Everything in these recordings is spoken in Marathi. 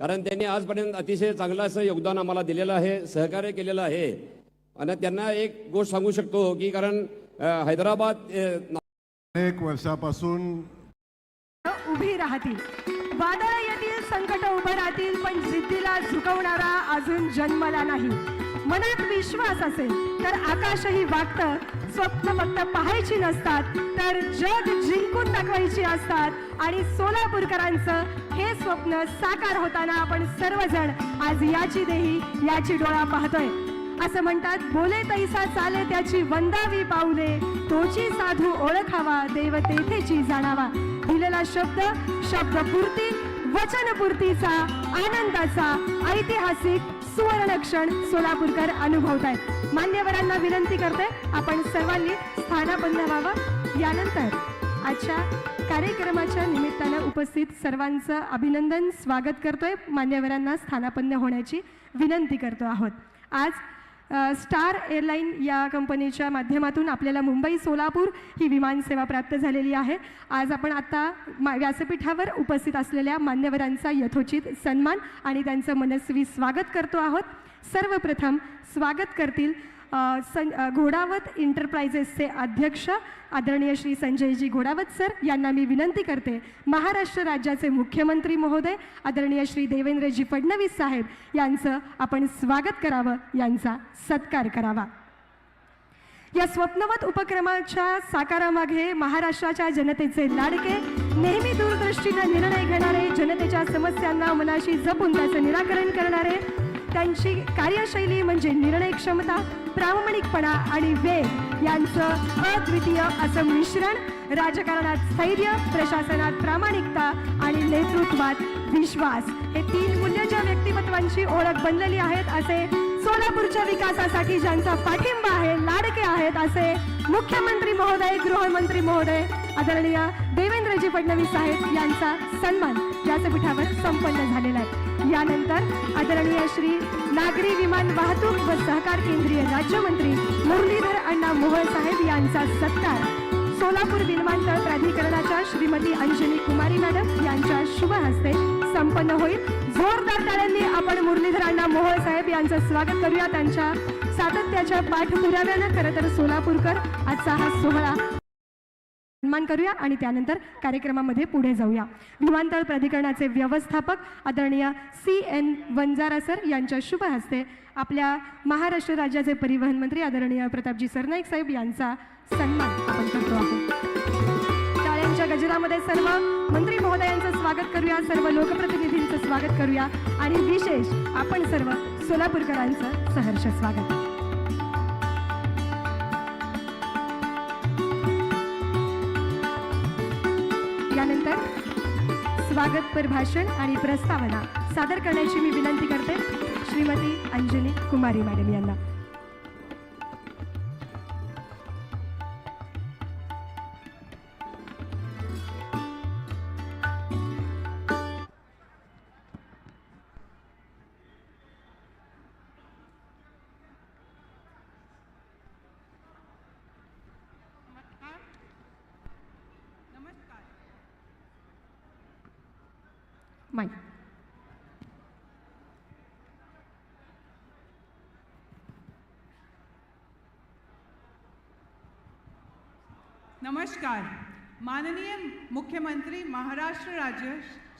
कारण त्यांनी आजपर्यंत अतिशय चांगलं असं योगदान आम्हाला दिलेलं आहे सहकार्य केलेलं आहे. आणि त्यांना एक गोष्ट सांगू शकतो की कारण हैदराबाद अनेक वर्षापासून उभी राहतील. वादळ येतील संकट उभं राहतील पण जिद्दीला झुकवणारा अजून जन्मला नाही. मनात विश्वास असेल तर आकाशही वागतं स्वप्न फक्त पाहायची नसतात तर जग जिंकून दाखवायची असतात. आणि सोलापूरकरांचं हे स्वप्न साकार होताना आपण सर्वजण आज याची देही याची डोळा पाहतोय. असं म्हणतात बोले तैसा चाले त्याची वंदावी पाऊले तोची साधू ओळखावा देव तेथेची जाणावा. दिलेला शब्द शब्द पूर्ती वचन पूर्तीचा आनंदाचा ऐतिहासिक सुवर्ण क्षण सोलापूरकर अनुभवत आहेत मान्यवरांना विनंती करते आपण सर्वांनी स्थानापन्न व्हावं. यानंतर आजच्या कार्यक्रमाच्या निमित्तानं उपस्थित सर्वांचं अभिनंदन स्वागत करतोय. मान्यवरांना स्थानापन्न होण्याची विनंती करतो आहोत. आज स्टार एअरलाईन या कंपनीच्या माध्यमातून आपल्याला मुंबई सोलापूर ही विमानसेवा प्राप्त झालेली आहे. आज आपण आता मा व्यासपीठावर उपस्थित असलेल्या मान्यवरांचा यथोचित सन्मान आणि त्यांचं मनस्वी स्वागत करतो आहोत. सर्वप्रथम स्वागत करतील सं घोडावत इंटरप्राइजेसचे अध्यक्ष आदरणीय श्री संजयजी घोडावत सर यांना मी विनंती करते. महाराष्ट्र राज्याचे मुख्यमंत्री महोदय आदरणीय श्री देवेंद्रजी फडणवीस साहेब यांचं आपण स्वागत करावं यांचा सत्कार करावा. या स्वप्नवत उपक्रमाच्या साकारामागे महाराष्ट्राच्या जनतेचे लाडके नेहमी दूरदृष्टीनं निर्णय घेणारे जनतेच्या समस्यांना मनाशी जपून त्याचं निराकरण करणारे त्यांची कार्यशैली म्हणजे निर्णय क्षमता प्रामाणिकपणा आणि वेग यांचं अद्वितीय असं मिश्रण राजकारणात स्थैर्य प्रशासनात प्रामाणिकता आणि नेतृत्वात विश्वास. हे तीन मूल्यच्या व्यक्तिमत्वांची ओळख बनलेली आहेत असे सोलापूरच्या विकासासाठी ज्यांचा पाठिंबा आहे लाडके आहेत असे मुख्यमंत्री महोदय गृहमंत्री महोदय आदरणीय देव देवेंद्रजी फडणवीस साहेब यांचा सन्मान व्यासपीठावर संपन्न झालेला आहे. यानंतर आदरणीय श्री नागरी विमान वाहतूक व सहकार केंद्रीय राज्यमंत्री मुरलीधर अण्णा मोहोळ साहेब यांचा सत्कार. सोलापूर विमानतळ प्राधिकरणाच्या श्रीमती अंजली कुमारी मॅडम यांच्या शुभ हस्ते संपन्न होईल. जोरदार टाळ्यांनी आपण मुरलीधर अण्णा मोहोळ साहेब यांचं स्वागत करूया. त्यांच्या सातत्याच्या पाठपुराव्यानं खरं तर सोलापूरकर आजचा हा सोहळा सन्मान करूया आणि त्यानंतर कार्यक्रमामध्ये पुढे जाऊया. विमानतळ प्राधिकरणाचे व्यवस्थापक आदरणीय सी एन वंजारा सर यांच्या शुभ हस्ते आपल्या महाराष्ट्र राज्याचे परिवहन मंत्री आदरणीय प्रतापजी सरनाईक साहेब यांचा सन्मान आपण करतो आहोत. टाळ्यांच्या गजरामध्ये सर्व मंत्री महोदयांचं स्वागत करूया सर्व लोकप्रतिनिधींचं स्वागत करूया आणि विशेष आपण सर्व सोलापूरकरांचं सहर्ष स्वागत. यानंतर स्वागतपर भाषण आणि प्रस्तावना सादर करण्याची मी विनंती करते. श्रीमती अंजली कुमारी मॅडम यांना. माई नमस्कार. माननीय मुख्यमंत्री महाराष्ट्र राज्य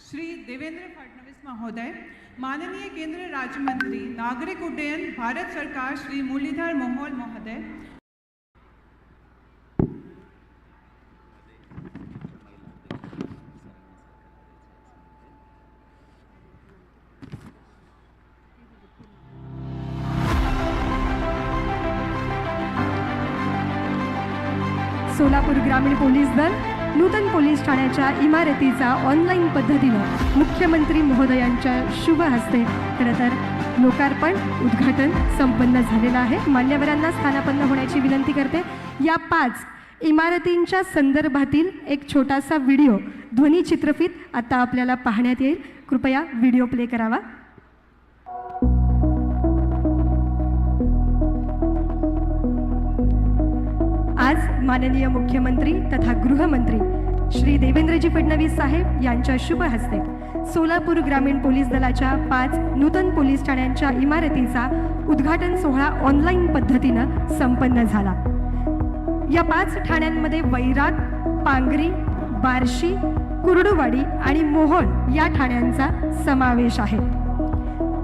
श्री देवेंद्र फडणवीस महोदय माननीय केंद्र राज्य मंत्री नागरिक उड्डयन भारत सरकार श्री मुरलीधर मोहोल महोदय ग्रामीण पोलीस दल नूतन पोलीस ठाण्याच्या इमारतीचा ऑनलाईन पद्धतीनं मुख्यमंत्री महोदयांच्या शुभ हस्ते खरं तर लोकार्पण उद्घाटन संपन्न झालेलं आहे. मान्यवरांना स्थानापन्न होण्याची विनंती करते. या पाच इमारतींच्या संदर्भातील एक छोटासा व्हिडिओ ध्वनी चित्रफित आता आपल्याला पाहण्यात येईल. कृपया व्हिडिओ प्ले करावा. आज माननीय मुख्यमंत्री तथा गृहमंत्री श्री देवेंद्रजी फडणवीस साहेब यांच्या शुभ हस्ते सोलापूर ग्रामीण पोलीस दलाच्या पाच नूतन पोलीस ठाण्यांच्या इमारतीचा उद्घाटन सोहळा ऑनलाईन पद्धतीनं संपन्न झाला. या पाच ठाण्यांमध्ये वैराग पांगरी बार्शी कुर्डुवाडी आणि मोहन या ठाण्यांचा समावेश आहे.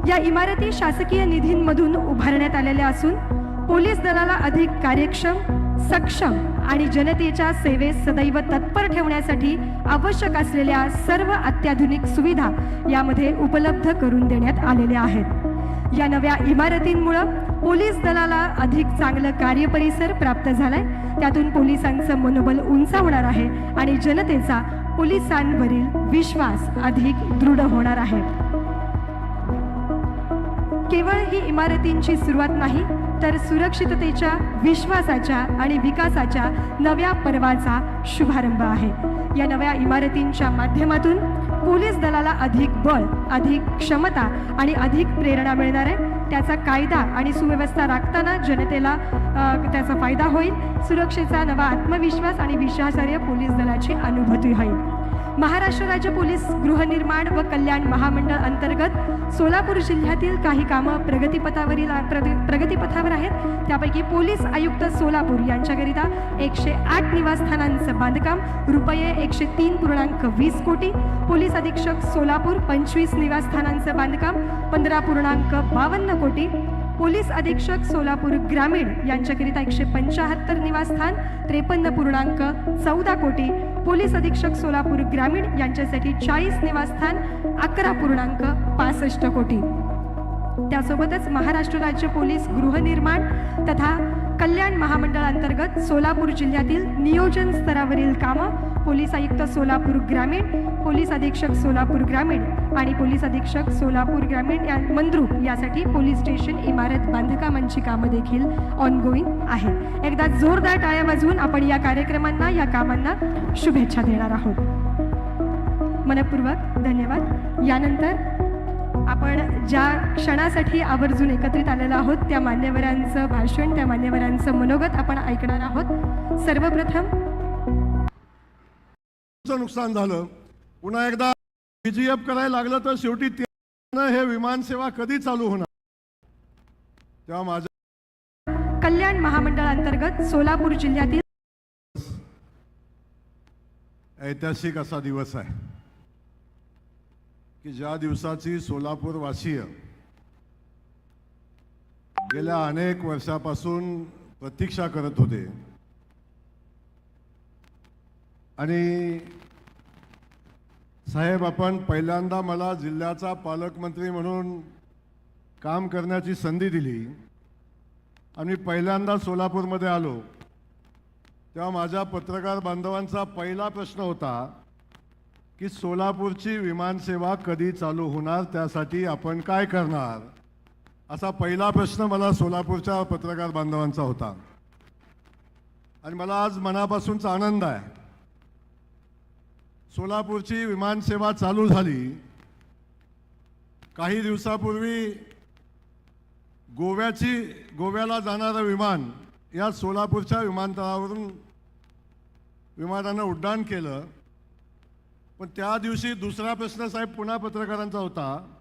या इमारती शासकीय निधींमधून उभारण्यात आलेल्या असून पोलीस दलाला अधिक कार्यक्षम सक्षम आणि जनतेच्या सेवेत सदैव तत्पर ठेवण्यासाठी आवश्यक असलेल्या सर्व अत्याधुनिक सुविधा यामध्ये उपलब्ध करून देण्यात आलेल्या आहेत. या नव्या इमारतींमुळं पोलीस दलाला अधिक चांगलं कार्यपरिसर प्राप्त झालाय. त्यातून पोलिसांचं मनोबल उंचावणार आहे आणि जनतेचा पोलिसांवरील विश्वास अधिक दृढ होणार आहे. केवळ ही इमारतींची सुरुवात नाही तर सुरक्षिततेच्या विश्वासाच्या आणि विकासाच्या नव्या पर्वाचा शुभारंभ आहे. या नव्या इमारतींच्या माध्यमातून पोलीस दलाला अधिक बळ अधिक क्षमता आणि अधिक प्रेरणा मिळणार आहे. त्याचा कायदा आणि सुव्यवस्था राखताना जनतेला त्याचा फायदा होईल. सुरक्षेचा नवा आत्मविश्वास आणि विश्वासार्ह पोलीस दलाची अनुभूती होईल. महाराष्ट्र राज्य पोलीस गृहनिर्माण व कल्याण महामंडळ अंतर्गत सोलापूर जिल्ह्यातील काही कामं प्रगतीपथावरील प्रग- प्रगतीपथावर आहेत. त्यापैकी पोलीस आयुक्त सोलापूर यांच्याकरिता एकशे आठ निवासस्थानांचं बांधकाम रुपये एकशे तीन पूर्णांक वीस कोटी. पोलीस अधीक्षक सोलापूर पंचवीस निवासस्थानांचं बांधकाम पंधरा पूर्णांक बावन्न कोटी. पोलीस अधीक्षक सोलापूर ग्रामीण यांच्याकरिता एकशे पंचाहत्तर निवासस्थान त्रेपन्न पूर्णांक चौदा कोटी. पोलीस अधीक्षक सोलापूर ग्रामीण यांच्यासाठी चाळीस निवासस्थान अकरा पूर्णांक पासष्ट कोटी. त्यासोबतच महाराष्ट्र राज्य पोलीस गृहनिर्माण तथा कल्याण महामंडळ अंतर्गत सोलापूर जिल्ह्यातील नियोजन स्तरावरील कामं पोलीस आयुक्त सोलापूर ग्रामीण पोलीस अधीक्षक सोलापूर ग्रामीण आणि पोलीस अधीक्षक सोलापूर ग्रामीण या मंद्रू यासाठी पोलीस स्टेशन इमारत बांधकामांची कामं देखील ऑनगोईंग आहे एकदा जोरदार टाळ्या वाजवून आपण या कार्यक्रमांना या कामांना शुभेच्छा देणार आहोत. मनपूर्वक धन्यवाद. यानंतर आपण ज्या क्षणासाठी आवर्जून एकत्रित आलेलो आहोत त्या मान्यवरांचं भाषण त्या मान्यवरांचं मनोगत आपण ऐकणार आहोत. सर्वप्रथम नुकसान झालं. पुन्हा एकदा बीजीएफ करायला लागलं तर शेवटी हे विमानसेवा कधी चालू होणार? तेव्हा माझ्या कल्याण महामंडळ अंतर्गत सोलापूर जिल्ह्यातील ऐतिहासिक असा दिवस आहे. की ज्या दिवसाची सोलापूर वासीय गेल्या अनेक वर्षापासून प्रतीक्षा करत होते. आणि साहेब आपण पहिल्यांदा मला जिल्ह्याचा पालकमंत्री म्हणून काम करण्याची संधी दिली. आणि पहिल्यांदा सोलापूरमध्ये आलो. तेव्हा माझ्या पत्रकार बांधवांचा पहिला प्रश्न होता की सोलापूरची विमानसेवा कधी चालू होणार? त्यासाठी आपण काय करणार? असा पहिला प्रश्न मला सोलापूरच्या पत्रकार बांधवांचा होता. आणि मला आज मनापासूनचा आनंद आहे. सोलापूरची विमानसेवा चालू झाली. काही दिवसापूर्वी गोव्याची गोव्याला जाणारं विमान या सोलापूरच्या विमानतळावरून विमानानं उड्डाण केलं. पण त्या दिवशी दुसरा प्रश्न साहेब पुन्हा पत्रकारांचा होता.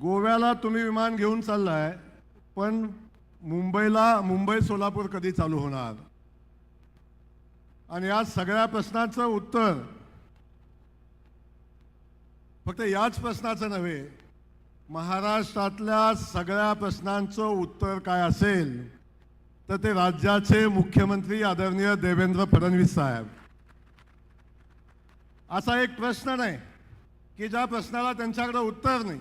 गोव्याला तुम्ही विमान घेऊन चाललाय पण मुंबईला मुंबई सोलापूर कधी चालू होणार? आणि या सगळ्या प्रश्नाचं उत्तर. फक्त याच प्रश्नाचं नव्हे महाराष्ट्रातल्या सगळ्या प्रश्नांचं उत्तर काय असेल तर ते राज्याचे मुख्यमंत्री आदरणीय देवेंद्र फडणवीस साहेब. असा एक प्रश्न नाही की ज्या प्रश्नाला त्यांच्याकडे उत्तर नाही.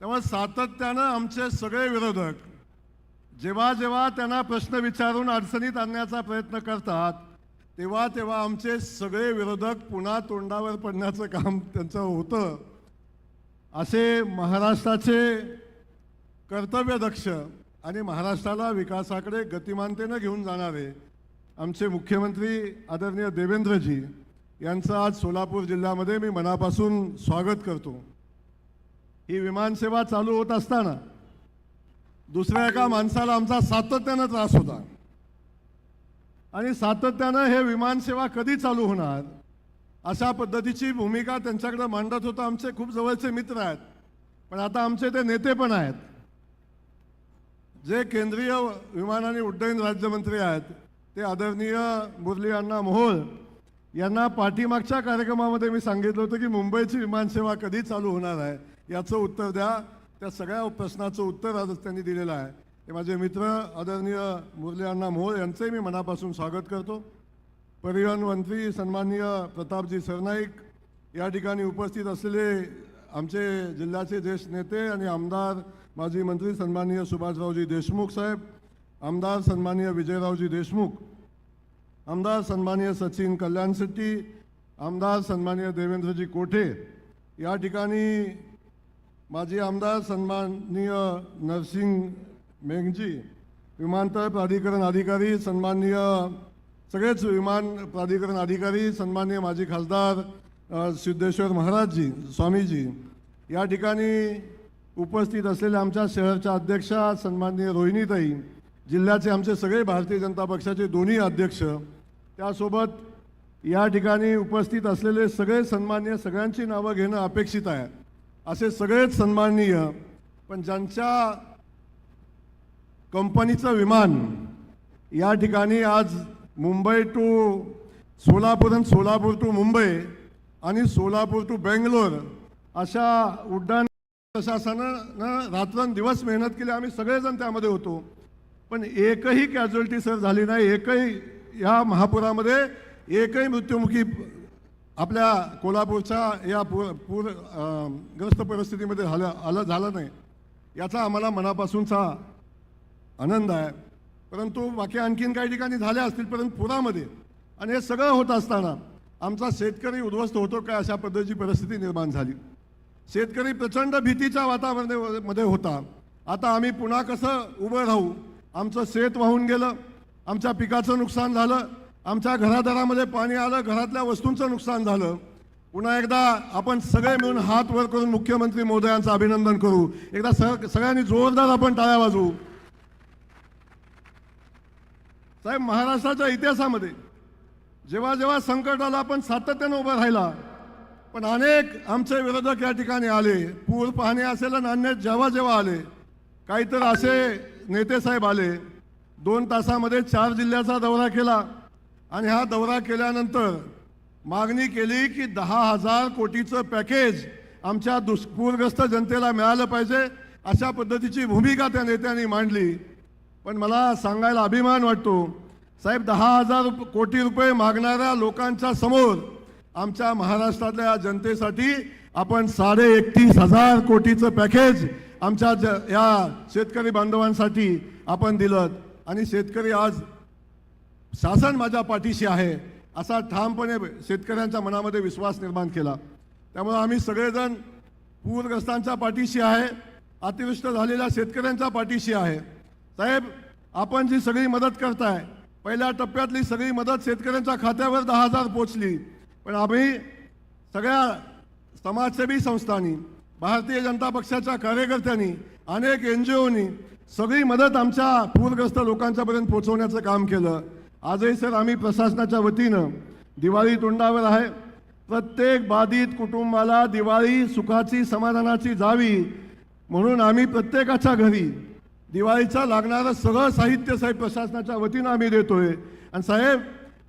तेव्हा सातत्यानं आमचे सगळे विरोधक जेव्हा जेव्हा त्यांना प्रश्न विचारून अडचणीत आणण्याचा प्रयत्न करतात तेव्हा तेव्हा आमचे सगळे विरोधक पुन्हा तोंडावर पडण्याचं काम त्यांचं होतं. असे महाराष्ट्राचे कर्तव्यदक्ष आणि महाराष्ट्राला विकासाकडे गतिमानतेनं घेऊन जाणारे आमचे मुख्यमंत्री आदरणीय देवेंद्रजी यांचं आज सोलापूर जिल्ह्यामध्ये मी मनापासून स्वागत करतो. ही विमानसेवा चालू होत असताना दुसऱ्या एका माणसाला आमचा सातत्यानं त्रास होता. आणि सातत्यानं हे विमानसेवा कधी चालू होणार? अशा पद्धतीची भूमिका त्यांच्याकडे मांडत होतं आमचे खूप जवळचे मित्र आहेत. पण आता आमचे ते नेते पण आहेत. जे केंद्रीय विमान आणि उड्डयन राज्यमंत्री आहेत ते आदरणीय मुरली अण्णा मोहोळ यांना पाठीमागच्या कार्यक्रमामध्ये मी सांगितलं होतं की मुंबईची विमानसेवा कधी चालू होणार आहे याचं उत्तर द्या. त्या सगळ्या प्रश्नाचं उत्तर आजच त्यांनी दिलेलं आहे. ते माझे मित्र आदरणीय मुरली अण्णा मोहोळ यांचंही मी मनापासून स्वागत करतो. परिवहन मंत्री सन्माननीय प्रतापजी सरनाईक या ठिकाणी उपस्थित असलेले आमचे जिल्ह्याचे ज्येष्ठ नेते आणि आमदार माजी मंत्री सन्माननीय सुभाषरावजी देशमुख साहेब आमदार सन्माननीय विजयरावजी देशमुख आमदार सन्माननीय सचिन कल्याण शेट्टी आमदार सन्माननीय देवेंद्रजी कोठे या ठिकाणी माजी आमदार सन्माननीय नरसिंग मेघजी विमानतळ प्राधिकरण अधिकारी सन्माननीय सगळेच विमान प्राधिकरण अधिकारी सन्माननीय माजी खासदार सिद्धेश्वर महाराजजी स्वामीजी या ठिकाणी उपस्थित असलेल्या आमच्या शहरच्या अध्यक्षा सन्माननीय रोहिणीताई जिल्ह्याचे आमचे सगळे भारतीय जनता पक्षाचे दोन्ही अध्यक्ष त्यासोबत या ठिकाणी उपस्थित असलेले सगळे सन्माननीय सगळ्यांची नावं घेणं अपेक्षित आहे. असे सगळेच सन्माननीय पण ज्यांच्या कंपनीचं विमान. या ठिकाणी आज मुंबई टू सोलापूर आणि सोलापूर टू मुंबई आणि सोलापूर टू बेंगलोर अशा उड्डाण प्रशासनानं रात्रंदिवस मेहनत केली. आम्ही सगळेजण त्यामध्ये होतो. पण एकही कॅज्युअल्टी सर झाली नाही. एकही या महापुरामध्ये एकही मृत्युमुखी आपल्या कोल्हापूरच्या या पूर पूरग्रस्त ग्रस्त परिस्थितीमध्ये झालं आलं झालं नाही. याचा आम्हाला मनापासूनचा आनंद आहे. परंतु बाकी आणखीन काही ठिकाणी झाल्या असतील परंतु पुरामध्ये. आणि हे सगळं होत असताना आमचा शेतकरी उद्ध्वस्त होतो काय अशा पद्धतीची परिस्थिती निर्माण झाली. शेतकरी प्रचंड भीतीच्या वातावरणामध्ये होता. आता आम्ही पुन्हा कसं उभं राहू? आमचं शेत वाहून गेलं. आमच्या पिकाचं नुकसान झालं. आमच्या घरादारामध्ये पाणी आलं. घरातल्या वस्तूंचं नुकसान झालं. पुन्हा एकदा आपण सगळे मिळून हात वर करून मुख्यमंत्री महोदयांचं अभिनंदन करू. एकदा स सगळ्यांनी जोरदार आपण टाळ्या वाजवू. साहेब महाराष्ट्राच्या इतिहासामध्ये जेव्हा जेव्हा संकट आलं आपण सातत्यानं उभं राहिला पण अनेक आमचे विरोधक या ठिकाणी आले. पूर पाहणे असेल आणि अन्य जेव्हा जेव्हा आले काहीतर असे नेते साहेब आले. दोन तासामध्ये चार जिल्ह्याचा दौरा केला आणि हा दौरा केल्यानंतर मागणी केली की दहा हजार कोटीचं पॅकेज आमच्या दुष्पूरग्रस्त जनतेला मिळालं पाहिजे अशा पद्धतीची भूमिका त्या नेत्यांनी मांडली. पण मला सांगायला अभिमान वाटतो. साहेब दहा हजार रुप- कोटी रुपये मागणाऱ्या लोकांच्या समोर आमच्या महाराष्ट्रातल्या जनतेसाठी आपण साडे एकतीस हजार कोटीचं पॅकेज आमच्या ज या शेतकरी बांधवांसाठी आपण दिलं. आणि शेतकरी आज शासन माझ्या पाठीशी आहे असा ठामपणे शेतकऱ्यांच्या मनामध्ये विश्वास निर्माण केला. त्यामुळे आम्ही सगळेजण पूरग्रस्तांच्या पाठीशी आहे अतिवृष्ट झालेल्या शेतकऱ्यांच्या पाठीशी आहे. साहेब आपण जी सगळी मदत करताय पहिल्या टप्प्यातली सगळी मदत शेतकऱ्यांच्या खात्यावर दहा हजार पोचली पण आम्ही सगळ्या समाजसेवी संस्थांनी भारतीय जनता पक्षाच्या कार्यकर्त्यांनी अनेक एन जी ओनी सगळी मदत आमच्या पूरग्रस्त लोकांच्यापर्यंत पोहोचवण्याचं काम केलं. आजही सर आम्ही प्रशासनाच्या वतीनं दिवाळी तोंडावर आहे. प्रत्येक बाधित कुटुंबाला दिवाळी सुखाची समाधानाची जावी म्हणून आम्ही प्रत्येकाच्या घरी दिवाळीचा लागणारं सगळं साहित्य साहेब प्रशासनाच्या वतीनं आम्ही देतोय. आणि साहेब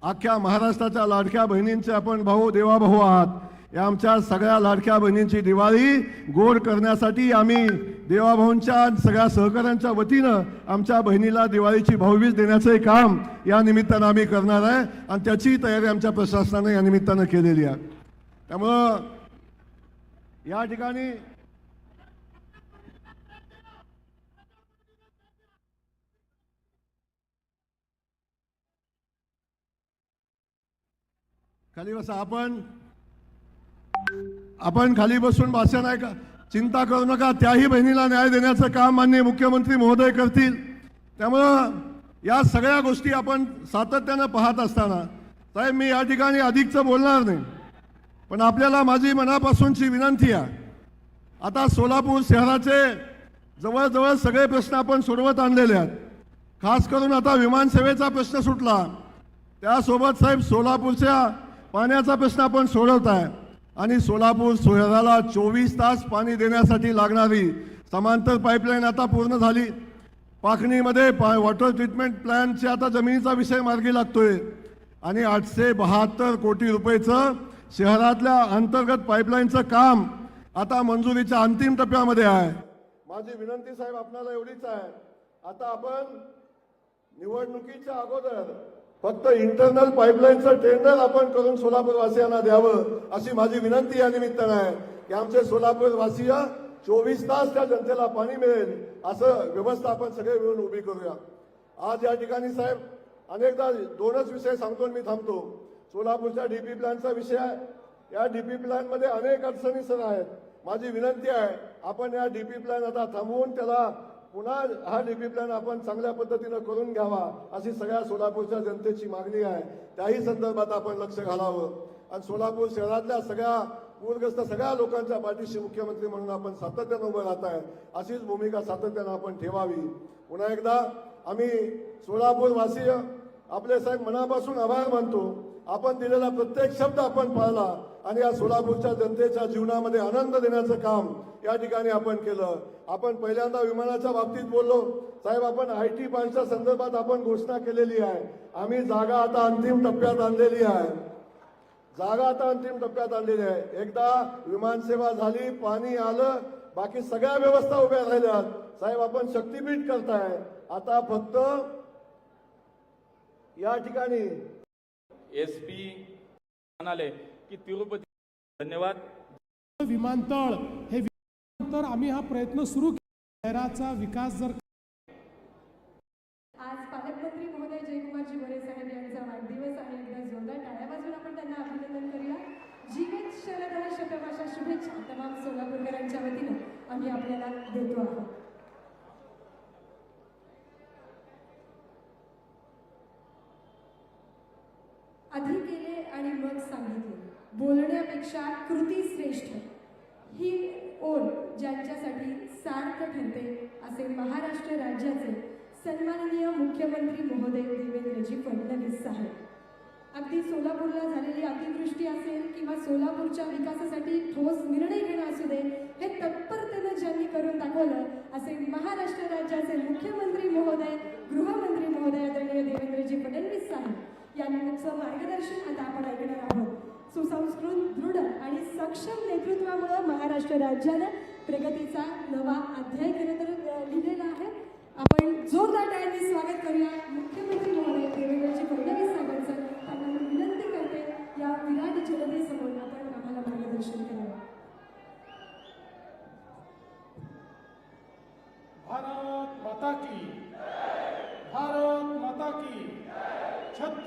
अख्ख्या महाराष्ट्राच्या लाडक्या बहिणींचे आपण भाऊ देवाभाऊ आहात. या आमच्या सगळ्या लाडक्या बहिणींची दिवाळी गोड करण्यासाठी आम्ही देवाभाऊंच्या सगळ्या सहकाऱ्यांच्या वतीनं आमच्या बहिणीला दिवाळीची भाऊबीज देण्याचं काम या निमित्तानं आम्ही करणार आहे आणि त्याची तयारी आमच्या प्रशासनानं या निमित्तानं केलेली आहे. त्यामुळं या ठिकाणी खाली बसा आपण आपण खाली बसून भाषण नाही का? चिंता करू नका त्याही बहिणीला न्याय देण्याचं काम मान्य मुख्यमंत्री महोदय करतील. त्यामुळं या सगळ्या गोष्टी आपण सातत्यानं पाहत असताना साहेब मी या ठिकाणी अधिकचं बोलणार नाही. पण आपल्याला माझी मनापासूनची विनंती आहे. आता सोलापूर शहराचे जवळजवळ सगळे प्रश्न आपण सोडवत आणलेले आहेत. खास करून आता विमानसेवेचा प्रश्न सुटला. त्यासोबत साहेब सोलापूरच्या पाण्याचा प्रश्न आपण सोडवत आहे आणि सोलापूर शहराला चोवीस तास पाणी देण्यासाठी लागणारी समांतर पाईपलाईन आता पूर्ण झाली. पाखणीमध्ये पा वॉटर ट्रीटमेंट प्लॅनचे आता जमिनीचा विषय मार्गी लागतोय. आणि आठशे बहात्तर कोटी रुपयेचं शहरातल्या अंतर्गत पाईपलाईनचं काम आता मंजुरीच्या अंतिम टप्प्यामध्ये आहे. माझी विनंती साहेब आपल्याला एवढीच आहे. आता आपण निवडणुकीच्या अगोदर फक्त इंटरनल पाईपलाईनचं टेंडर आपण करून सोलापूर वासियांना द्यावं अशी माझी विनंती या निमित्तानं आहे की आमचे सोलापूरवासीय चोवीस तास त्या जनतेला पाणी मिळेल असं व्यवस्था आपण सगळे मिळून उभी करूया. आज या ठिकाणी साहेब अनेकदा दोनच विषय सांगतो आणि मी थांबतो. सोलापूरच्या डीपी प्लॅनचा विषय आहे. या डीपी प्लॅनमध्ये अनेक अडचणी सर आहेत. माझी विनंती आहे आपण या डीपी प्लॅन आता थांबवून त्याला पुन्हा हा डीपी प्लॅन आपण चांगल्या पद्धतीनं करून घ्यावा अशी सगळ्या सोलापूरच्या जनतेची मागणी आहे. त्याही संदर्भात आपण लक्ष घालावं. आणि सोलापूर शहरातल्या सगळ्या पूरग्रस्त सगळ्या लोकांच्या पाठीशी मुख्यमंत्री म्हणून आपण सातत्यानं उभं राहत आहे. अशीच भूमिका सातत्यानं आपण ठेवावी. पुन्हा एकदा आम्ही सोलापूरवासीय आपले साहेब मनापासून आभार मानतो. आपण दिलेला प्रत्येक शब्द आपण पाळला. आणि या सोलापूरच्या जनतेच्या जीवनामध्ये आनंद देण्याचं काम या ठिकाणी आपण केलं. आपण पहिल्यांदा विमानाच्या बाबतीत बोललो. साहेब आपण आय टी पार्कच्या संदर्भात आपण घोषणा केलेली आहे. आम्ही जागा आता अंतिम टप्प्यात आणलेली आहे. जागा आता अंतिम टप्प्यात आणलेली आहे. एकदा विमानसेवा झाली पाणी आलं बाकी सगळ्या व्यवस्था उभ्या राहिल्या. साहेब आपण शक्तीपीठ करताय. आता फक्त या ठिकाणी एस पी म्हणाले की तिरुपती धन्यवाद. विमानतळ. हे विमानतळ आम्ही हा प्रयत्न सुरू केला. शहराचा विकास जर आज पालकमंत्री महोदय जयकुमारजी गोरे साहेब यांचा वाढदिवस आहे. एकदा जोरदार टाळ्या वाजून आपण त्यांना अभिनंदन करूया. जीवित शरदः शतभाषा शुभेच्छा तमाम सोलापूरकरांच्या वतीनं आम्ही आपल्याला देतो आहोत. आधी केले आणि मग सांगितले. बोलण्यापेक्षा कृती श्रेष्ठ. ही ओळ ज्यांच्यासाठी सार्थ ठरते असे महाराष्ट्र राज्याचे सन्माननीय मुख्यमंत्री महोदय देवेंद्रजी फडणवीस साहेब. अगदी सोलापूरला झालेली अतिवृष्टी असेल किंवा सोलापूरच्या विकासासाठी ठोस निर्णय घेणं असू दे हे तत्परतेनं ज्यांनी करून दाखवलं असे महाराष्ट्र राज्याचे मुख्यमंत्री महोदय गृहमंत्री महोदय आदरणीय देवेंद्रजी फडणवीस साहेब यांचं मार्गदर्शन आता आपण ऐकणार आहोत. सुसंस्कृत दृढ आणि सक्षम नेतृत्वामुळं महाराष्ट्र राज्यानं प्रगतीचा नवा अध्याय खरं तर लिहिलेला आहे. आपण जोरदार टाळ्यांनी स्वागत करूया. मुख्यमंत्री महोदय देवेंद्रजी फडणवीस साहेबांचं. त्यांना मी विनंती करते या विराट जनतेसमोर आपण आम्हाला मार्गदर्शन करावं भारत माता की भारत माता की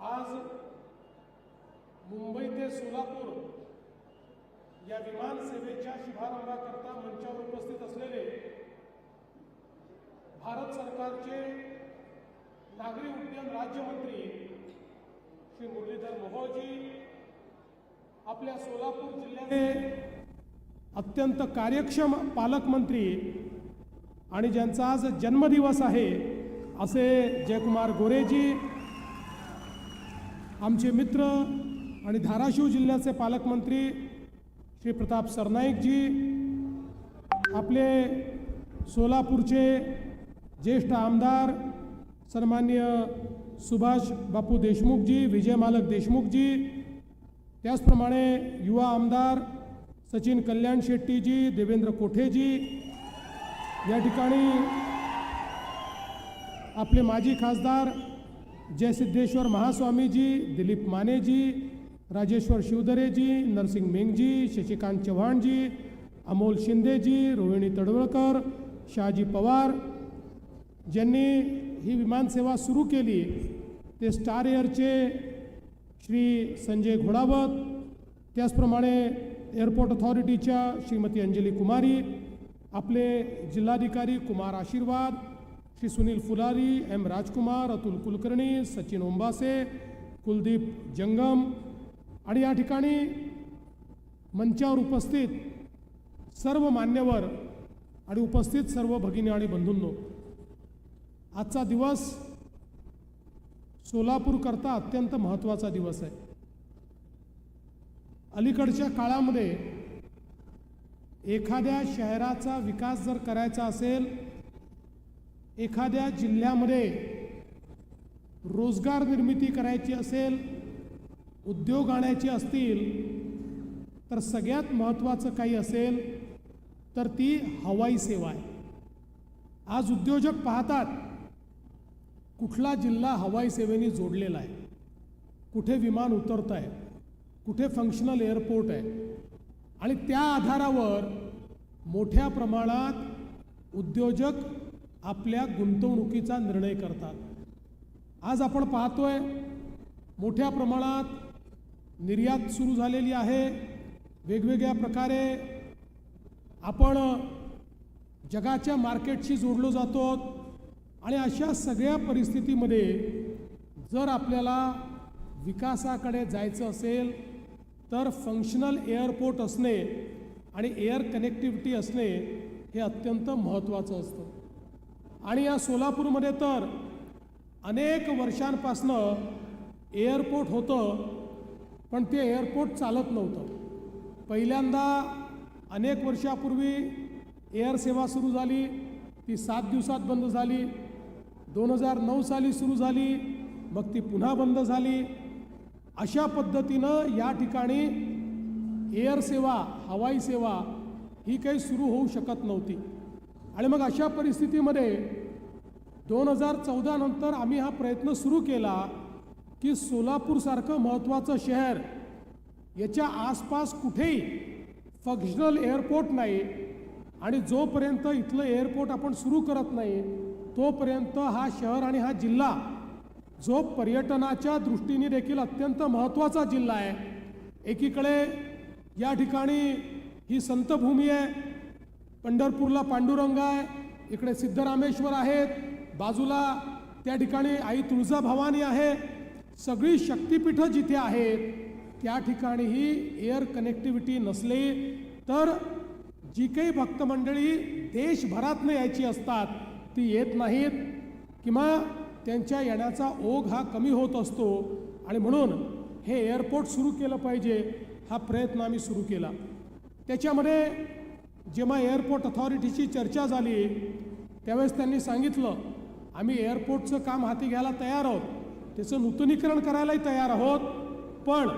आज मुंबई ते सोलापूर या विमान सेवेच्या शुभारंभाकरता मंचावर उपस्थित असलेले भारत सरकारचे नागरी उड्डयन राज्यमंत्री श्री मुरलीधर मोहोळजी आपल्या सोलापूर जिल्ह्याचे अत्यंत कार्यक्षम पालकमंत्री आणि ज्यांचा आज जन्मदिवस आहे असे जयकुमार गोरेजी आमचे मित्र आणि धाराशिव जिल्ह्याचे पालकमंत्री श्री प्रताप सरनाईकजी आपले सोलापूरचे ज्येष्ठ आमदार सन्मान्य सुभाष बापू देशमुखजी विजय मालक देशमुखजी त्याचप्रमाणे युवा आमदार सचिन कल्याण शेट्टीजी देवेंद्र कोठेजी या ठिकाणी आपले माजी खासदार जयसिद्धेश्वर महास्वामीजी दिलीप मानेजी राजेश्वर शिवदरेजी नरसिंग मेंगजी शशिकांत चव्हाणजी अमोल शिंदेजी रोहिणी तडवळकर शहाजी पवार ज्यांनी ही विमानसेवा सुरू केली ते स्टार एअरचे श्री संजय घोडावत त्याचप्रमाणे एअरपोर्ट अथॉरिटीच्या श्रीमती अंजली कुमारी आपले जिल्हाधिकारी कुमार आशीर्वाद श्री सुनील फुलारी एम राजकुमार अतुल कुलकर्णी सचिन ओंबासे कुलदीप जंगम आणि या ठिकाणी मंचावर उपस्थित सर्व मान्यवर आणि उपस्थित सर्व भगिनी आणि बंधूंनो आजचा दिवस सोलापूरकरता अत्यंत महत्त्वाचा दिवस आहे. अलीकडच्या काळामध्ये एखाद्या शहराचा विकास जर करायचा असेल एखाद्या जिल्ह्यामध्ये रोजगार निर्मिती करायची असेल उद्योग आणायचे असतील तर सगळ्यात महत्त्वाचं काही असेल तर ती हवाई सेवा आहे. आज उद्योजक पाहतात कुठला जिल्हा हवाई सेवेने जोडलेला आहे? कुठे विमान उतरत आहे? कुठे फंक्शनल एअरपोर्ट आहे? आणि त्या आधारावर मोठ्या प्रमाणात उद्योजक आपल्या गुंतवणुकीचा निर्णय करतात. आज आपण पाहतोय मोठ्या प्रमाणात निर्यात सुरू झालेली आहे. वेगवेगळ्या प्रकारे आपण जगाच्या मार्केटशी जोडलो जातो आणि अशा सगळ्या परिस्थितीमध्ये जर आपल्याला विकासाकडे जायचं असेल तर फंक्शनल एअरपोर्ट असणे आणि एअर कनेक्टिव्हिटी असणे हे अत्यंत महत्त्वाचं असतं. आणि या सोलापूरमध्ये तर अनेक वर्षांपासनं एअरपोर्ट होतं पण ते एअरपोर्ट चालत नव्हतं. पहिल्यांदा अनेक वर्षापूर्वी एअर सेवा सुरू झाली ती सात दिवसात बंद झाली. दोन हजार नऊ साली सुरू झाली मग ती पुन्हा बंद झाली. अशा पद्धतीनं या ठिकाणी एअर सेवा हवाई सेवा ही काही सुरू होऊ शकत नव्हती. आणि मग अशा परिस्थितीमध्ये दोन हजार चौदा नंतर आम्ही हा प्रयत्न सुरू केला की सोलापूरसारखं महत्त्वाचं शहर याच्या आसपास कुठेही फंक्शनल एअरपोर्ट नाही आणि जोपर्यंत इथलं एअरपोर्ट आपण सुरू करत नाही तोपर्यंत हा शहर आणि हा जिल्हा जो पर्यटनाच्या दृष्टीने देखील अत्यंत महत्त्वाचा जिल्हा आहे. एकीकडे या ठिकाणी ही संतभूमी आहे पंढरपूरला पांडुरंग आहे इकडे सिद्धरामेश्वर आहेत बाजूला त्या ठिकाणी आई तुळजाभवानी आहे. सगळी शक्तिपीठं जिथे आहेत त्या ठिकाणीही एअर कनेक्टिव्हिटी नसली तर जी काही भक्तमंडळी देशभरातनं यायची असतात ती येत नाहीत. किंवा त्यांच्या येण्याचा ओघ हा कमी होत असतो. आणि म्हणून हे एअरपोर्ट सुरू केलं पाहिजे हा प्रयत्न आम्ही सुरू केला. त्याच्यामध्ये जेव्हा एअरपोर्ट अथॉरिटीची चर्चा झाली त्यावेळेस त्यांनी सांगितलं आम्ही एअरपोर्टचं काम हाती घ्यायला तयार आहोत. त्याचं नूतनीकरण करायलाही तयार आहोत. पण